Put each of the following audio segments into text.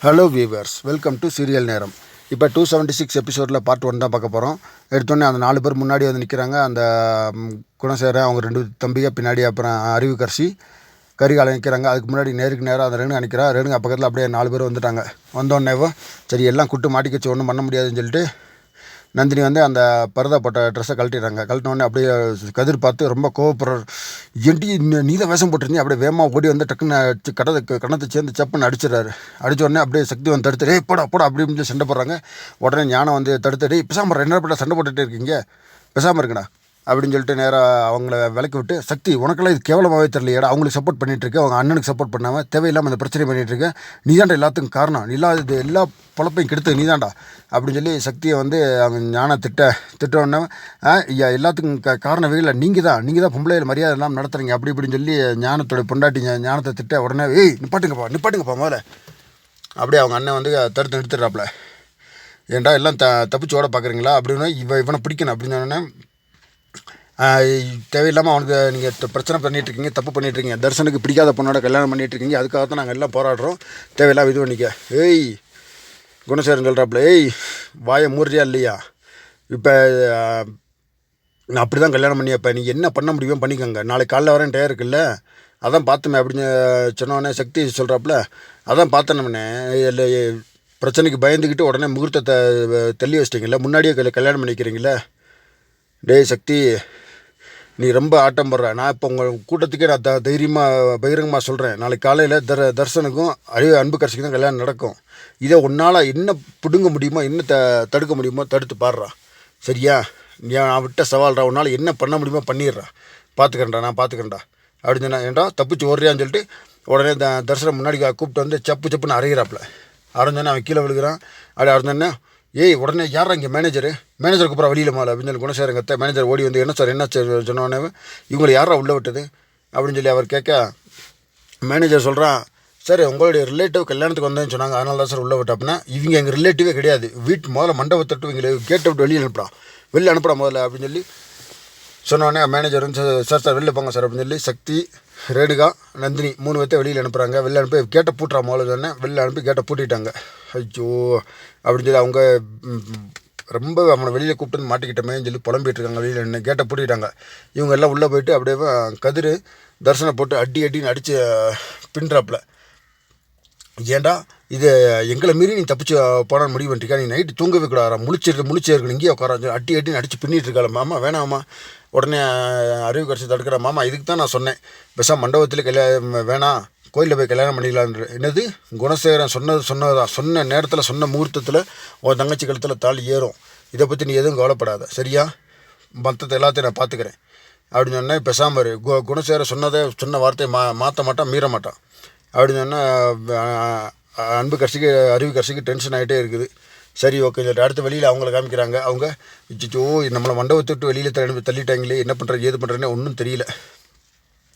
Hello viewers welcome to serial நேரம் இப்போ two seventy six எபிசோடில் பார்ட் ஒன் தான் பார்க்க போகிறோம் எடுத்தோடனே அந்த நாலு பேர் முன்னாடி வந்து நிற்கிறாங்க அந்த ம், அவங்க ரெண்டு தம்பிங்க பின்னாடி அப்புறம் அறிவுக்கரசி கரிகாலம் நிற்கிறாங்க அதுக்கு முன்னாடி நேருக்கு நேராக அந்த ரேணுகா நிற்கிறா ரேணுகா பக்கத்தில் அப்படியே நாலு பேர் வந்துட்டாங்க. வந்தோடனேவோ சரி எல்லாம் கூட்டு மாட்டிக்கச்சு. ஒன்றும் பண்ண முடியாதுன்னு சொல்லிட்டு நந்தினி வந்து அந்த பரதா போட்ட ட்ரெஸ்ஸை கழட்டிடுறாங்க கழட்டினோடனே அப்படியே கதிர் பார்த்து ரொம்ப கோவப்படுறார் என்டி நீ தான் வேஷம் போட்டிருந்தீங்க அப்படியே வேகமாக ஓடி வந்து டக்குன்னு கடத்தை கணத்தை சேர்ந்து சப்புன்னு அடிச்சிடறாரு. அடிச்ச உடனே அப்படியே சக்தி வந்து தடுத்து டேய் போடா போடா அப்படி இப்படின்னு சண்டை போடுறாங்க. உடனே ஞானம் வந்து தடுத்து டேய் பேசாமல் என்ன பண்ண சண்டை போட்டுகிட்டே இருக்கீங்க. பேசாமல் இருக்கடா அப்படின்னு சொல்லிட்டு நேராக அவங்கள விளக்கி விட்டு சக்தி உனக்கெல்லாம் இது கேவலமாகவே தெரியலையேடா. அவங்களுக்கு சப்போர்ட் பண்ணிட்டு அவங்க அண்ணனுக்கு சப்போர்ட் பண்ணாமல் தேவையில்லாமல் அந்த பிரச்சனை பண்ணிட்டு இருக்க. நீ தாண்டா எல்லாத்துக்கும் காரணம். நீ இல்லாத இது எல்லா பொழப்பையும் கெடுத்து நீ தாண்டா அப்படின்னு சொல்லி சக்தியை வந்து அவங்க ஞான திட்ட திட்டோன்னே ஐயா எல்லாத்துக்கும் க காரணம் வெயில நீங்கள் தான். நீங்கள் தான் பொம்பளையில் மரியாதை எல்லாம் நடத்துறீங்க. அப்படி இப்படின்னு சொல்லி ஞானத்தோட பொண்டாட்டி ஞானத்தை திட்ட உடனே ஏய் நிப்பாட்டுங்கப்பா நிப்பாட்டுங்கப்பா முதல்ல. அப்படியே அவங்க அண்ணன் வந்து தடுத்து நிறுத்துறாப்புல ஏன்டா எல்லாம் த தப்பிச்சு ஓட பார்க்குறீங்களா? அப்படின்னு இவ இவனை பிடிக்கணும் அப்படின்னு சொன்னோன்னே தேவையில்லாமல் அவனுக்கு நீங்கள் பிரச்சனை பண்ணிகிட்டு இருக்கீங்க தப்பு பண்ணிட்டு இருக்கீங்க தர்சனுக்கு பிடிக்காத பொண்ணோட கல்யாணம் பண்ணிகிட்டு இருக்கீங்க அதுக்காக தான் நாங்கள் எல்லாம் போராடுறோம். தேவையில்லாம இது பண்ணிக்க. ஏய் குணசேரன் சொல்கிறாப்புல ஏய் வாயை மூடுறியா இல்லையா? இப்போ நான் அப்படி தான் கல்யாணம் பண்ணியப்ப. நீ என்ன பண்ண முடியுமோ பண்ணிக்கோங்க. நாளைக்கு காலைல வரேன் டயர் இருக்குல்ல. அதான் பார்த்தோமே அப்படின்னு சொன்னோடனே சக்தி சொல்கிறாப்புல அதான் பார்த்தனோம்னே இல்லை பிரச்சனைக்கு பயந்துக்கிட்டு உடனே முகூர்த்தத்தை தள்ளி வச்சிட்டிங்களே முன்னாடியே கல்யாணம் பண்ணிக்கிறீங்களே டேய் சக்தி நீ ரொம்ப ஆட்டம் போடுற. நான் இப்போ உங்கள் கூட்டத்துக்கே நான் த தைரியமாக பகிரங்கமாக சொல்கிறேன் நாளைக்கு காலையில் தர தர்சனுக்கும் அறிவு அன்பு கட்சிக்கு தான் கல்யாணம் நடக்கும். இதை உன்னால் என்ன பிடுங்க முடியுமோ என்ன த தடுக்க முடியுமோ தடுத்து பாடுறா. சரியா? நீ நான் விட்ட சவால்டா உன்னால் என்ன பண்ண முடியுமோ பண்ணிடுறா. பார்த்துக்கிறேன்டா நான் பார்த்துக்கிறேன்டா அப்படின்னு சொன்னா ஏன்டா தப்பிச்சு ஓடுறியான்னு சொல்லிட்டு உடனே த தர்சனம் முன்னாடி கூப்பிட்டு வந்து சப்பு சப்புன்னு அரைகிறாப்புல அரைஞ்சோன்னே அவன் கீழே விழுகிறான். அப்படி அரைஞ்சோன்னே ஏய் உடனே யாரா இங்கே மேனேஜரு மேனேஜர் கூப்பிட்றா வெளியில் மாலை. அப்படின்னு சொல்லி குணசேகரன் கத்த மேனேஜர் ஓடி வந்து என்ன சார் என்ன சார் சொன்னோடனே இவங்களை யாரா உள்ளே விட்டது? அப்படின்னு சொல்லி அவர் கேட்க மேனேஜர் சொல்கிறான் சார் உங்களுடைய ரிலேட்டிவ் கல்யாணத்துக்கு வந்தேன்னு சொன்னாங்க. அதனால தான் சார் உள்ளே விட்டு அப்படின்னா இவங்க எங்கள் ரிலேட்டிவே கிடையாது. வீட்டு முதல்ல மண்டபத்தட்டு இவங்களை கேட்டை விட்டு வெளியே அனுப்புகிறான் வெளில அனுப்புடா முதல்ல அப்படின்னு சொல்லி சொன்னோடனே மேனேஜர் வந்து சார் சார் வெளில போங்க சார் அப்படின்னு சொல்லி சக்தி ரேடுகா நந்தினி மூணு பேர்த்த வெளியில் அனுப்புகிறாங்க வெளில அனுப்பி கேட்டை பூட்டுறா முதல்ல சொன்னேன். வெளில அனுப்பி கேட்டை பூட்டிட்டாங்க. ஐயோ அப்படின்னு சொல்லி அவங்க ரொம்ப அவனை வெளியில் கூப்பிட்டு வந்து மாட்டிக்கிட்டமேன்னு சொல்லி புலம்பிட்டுருக்காங்க. வெளியில் நின்று கேட்டை பூட்டிட்டாங்க. இவங்க எல்லாம் உள்ளே போயிட்டு அப்படியே கதிர் தரிசனம் போட்டு அடி அடின்னு அடித்து பின்றாப்பில் ஏன்டா இது எங்களை மீறி நீ தப்பிச்சு போனான்னு முடிவு பண்ணிருக்கா நீ நைட்டு தூங்கவே கூடாது முழிச்சிருக்கு முழிச்சே இருக்கணும். இங்கேயே உட்கார. அட்டி அட்டின்னு அடிச்சு பின்னிட்டு இருக்காள் மாமா வேணாமா உடனே அறிவு கடைசி தடுக்கிற மாமா இதுக்கு தான் நான் சொன்னேன். பெசா மண்டபத்தில் கல்யாணம் வேணாம். கோயிலில் போய் கல்யாணம் பண்ணிக்கலான்ற என்னது? குணசேகரன் சொன்னது சொன்னதா? சொன்ன நேரத்தில் சொன்ன முகூர்த்தத்தில் உன் தங்கச்சி கழுத்தில் தாலி ஏறும். இதை பற்றி நீ எதுவும் கவலைப்படாத. சரியா? மற்றத்தை எல்லாத்தையும் நான் பார்த்துக்கிறேன். அப்படின்னு சொன்னேன் பேசாமல் கு குணசேகரன் சொன்னதை சொன்ன வார்த்தையை மா மாற்ற மாட்டான் மீற மாட்டான். அப்படின்னு சொன்னால் அன்பு கட்சிக்கு அறிவு கட்சிக்கு டென்ஷன் ஆகிட்டே இருக்குது. சரி ஓகே சொல்லிட்டு அடுத்து வெளியில் அவங்கள காமிக்கிறாங்க. அவங்க இச்சிச்சோ நம்மளை மண்டபத்தை விட்டு வெளியில் தள்ளி தள்ளிட்டாங்களே என்ன பண்ணுறது ஏது பண்ணுறதுன்னு ஒன்றும் தெரியல.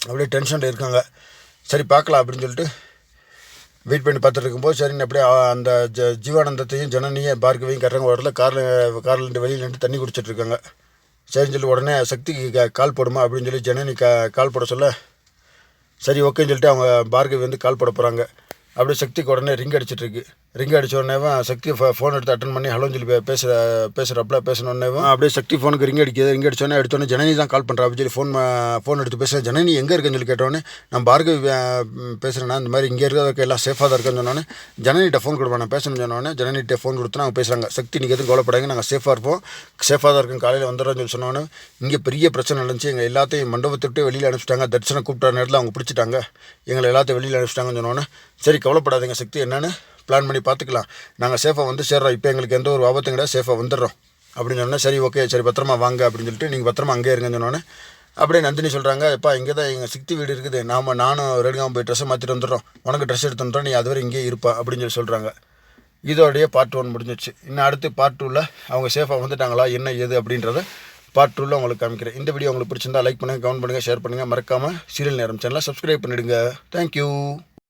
அப்படியே டென்ஷனில் இருக்காங்க. சரி பார்க்கலாம் அப்படின்னு சொல்லிட்டு வெயிட் பண்ணி பார்த்துட்டு இருக்கும்போது சரின்னு அப்படியே அந்த ஜ ஜீவானந்தத்தையும் ஜனனியும் பார்க்கவையும் கட்டுறாங்க ஒரு இடத்துல காரில் காரில் நின்று வெளியில் நின்று தண்ணி குடிச்சிட்டு இருக்காங்க. சரின்னு சொல்லி உடனே சக்திக்கு க- கால் போடுமா அப்படின்னு சொல்லி ஜனனி கா கால் போட சொல்ல சரி ஓகேன்னு சொல்லிட்டு அவங்க பார்கவி வந்து கால் போட போகிறாங்க அப்படியே சக்திக்கு உடனே ரிங் அடிச்சிட்ருக்கு ரிங் அடிச்ச உடனே சக்தி ஃபோன் எடுத்து அட்டன் பண்ணி ஹலோன்னு சொல்லி பேசுகிற பேசுற பேசுகிறப்பல அப்படியே சக்தி ஃபோனுக்கு ரிங் அடிக்குது. ரிங் அடித்தோடனே எடுத்தோடனே ஜனனி தான் கால் பண்ணுறா அப்படின்னு சொல்லி ஃபோன் ஃபோன் எடுத்து பேசுகிற ஜனனி எங்கே இருக்குன்னு சொல்லி கேட்டோடனே நான் பார்கவி பேசுகிறேன்னா இந்த மாதிரி இங்கே இருக்கிறதுக்கு எல்லாம் சேஃபாக தான் இருக்குன்னு சொன்னோன்னே ஜனனிகிட்ட ஃபோன் கொடுப்போம் நான் பேசணும்னு சொன்னோடனே ஜனனிகிட்ட ஃபோன் கொடுத்து அவங்க பேசுகிறாங்க சக்தி நீங்கள் எதுவும் கவலைப்படாங்க நாங்கள் சேஃபாக இருப்போம். சேஃபாக தான் இருக்கும். காலையில் வந்துடுறோம்னு சொல்லி சொன்னோன்னே இங்கே பெரிய பிரச்சனை நடந்துச்சு. எங்கள் எல்லாத்தையும் மண்டபத்தை விட்டு வெளியில் அனுப்பிச்சிட்டாங்க. தரிசனம் கூப்பிட்ட நேரத்தில் அவங்க பிடிச்சிட்டாங்க. எங்களை எல்லாத்தையும் வெளியில் அனுப்பிச்சிட்டாங்கன்னு சொன்னோன்னே சரி கவலைப்படாதீங்க சக்தி. என்னென்னு பிளான் பண்ணி பார்த்துக்கலாம். நாங்கள் சேஃபாக வந்து சேர்றோம். இப்போ எங்களுக்கு எந்த ஒரு ஆபத்தும் கிடையாது. சேஃபாக வந்துடுறோம். அப்படின்னு சொன்னால் சரி ஓகே சரி பத்திரமா வாங்க அப்படின்னு சொல்லிட்டு நீங்கள் பத்திரமா அங்கே இருங்கன்னு சொன்னோன்னே அப்படியே நந்தினி சொல்கிறாங்க எப்பா இங்கே தான் எங்கள் சிக்தி வீடு இருக்குது. நாம் நானும் ரெடிகாம போய் ட்ரெஸ்ஸை மாற்றிட்டு வந்துடுறோம். உனக்கு ட்ரெஸ் எடுத்து வந்துடுறோம் நீ அதுவரை இங்கேயே இருப்பா அப்படின்னு சொல்லி சொல்கிறாங்க இதோடைய பார்ட் ஒன் முடிஞ்சிச்சு. இன்னும் அடுத்து பார்ட் டூவில் அவங்க சேஃபாக வந்துட்டாங்களா என்ன ஏது அப்படின்றத பார்ட் டூவில் உங்களுக்கு காமிக்கிறேன். இந்த வீடியோ உங்களுக்கு பிடிச்சிருந்தா லைக் பண்ணுங்கள் கமெண்ட் பண்ணுங்கள் ஷேர் பண்ணுங்கள் மறக்காமல் சீரியல் நேரம் சேனலை சப்ஸ்கிரைப் பண்ணிவிடுங்க தேங்க்யூ